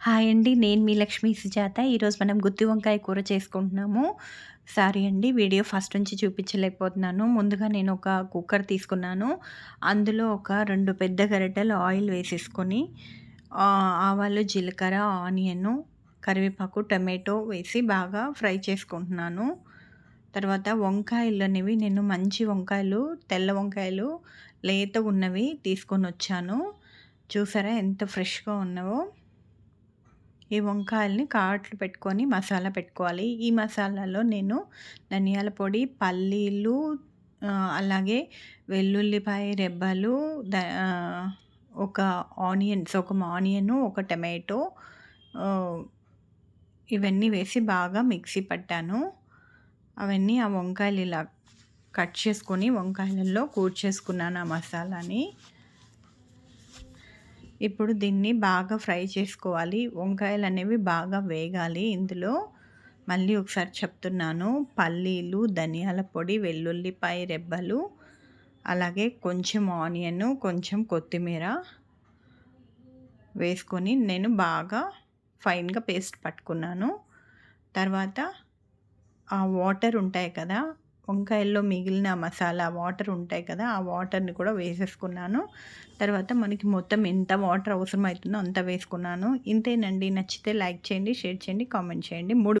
Hi అండి. నేను మీ లక్ష్మీ సుజాత. ఈరోజు మనం గుత్తి వంకాయ కూర చేసుకుంటున్నాము. సారీ అండి వీడియో ఫస్ట్ నుంచి చూపించలేకపోతున్నాను. ముందుగా నేను ఒక కుక్కర్ తీసుకున్నాను. అందులో ఒక రెండు పెద్ద గరిటెలు ఆయిల్ వేసేసుకొని ఆవాలు జీలకర్ర ఆనియన్ కరివేపాకు టమాటో వేసి బాగా ఫ్రై చేసుకుంటున్నాను. తర్వాత వంకాయలు అనేవి నేను మంచి వంకాయలు తెల్ల వంకాయలు లేత ఉన్నవి తీసుకొని వచ్చాను. చూసారా ఎంత ఫ్రెష్గా ఉన్నావో? ఈ వంకాయల్ని కాట్లు పెట్టుకొని మసాలా పెట్టుకోవాలి. ఈ మసాలాలో నేను ధనియాల పొడి పల్లీలు అలాగే వెల్లుల్లిపాయ రెబ్బలు ద ఒక ఆనియన్స్ ఒక ఆనియను ఒక టమాటో ఇవన్నీ వేసి బాగా మిక్సీ పట్టాను. అవన్నీ ఆ వంకాయలు ఇలా కట్ చేసుకొని వంకాయలలో కూర్చేసుకున్నాను ఆ మసాలాని. ఇప్పుడు దీన్ని బాగా ఫ్రై చేసుకోవాలి. వంకాయలు అనేవి బాగా వేగాలి. ఇందులో మళ్ళీ ఒకసారి చెప్తున్నాను. పల్లీలు ధనియాల పొడి వెల్లుల్లిపాయ రెబ్బలు అలాగే కొంచెం ఆనియన్ కొంచెం కొత్తిమీర వేసుకొని నేను బాగా ఫైన్గా పేస్ట్ పట్టుకున్నాను. తర్వాత ఆ వాటర్ ఉంటాయి కదా వంకాయల్లో మిగిలిన మసాలా వాటర్ ఉంటాయి కదా ఆ వాటర్ని కూడా వేసేసుకున్నాను. తర్వాత మనకి మొత్తం ఎంత వాటర్ అవసరం అవుతుందో అంత వేసుకున్నాను. ఇంతేనండి. నచ్చితే లైక్ చేయండి షేర్ చేయండి కామెంట్ చేయండి. మూడు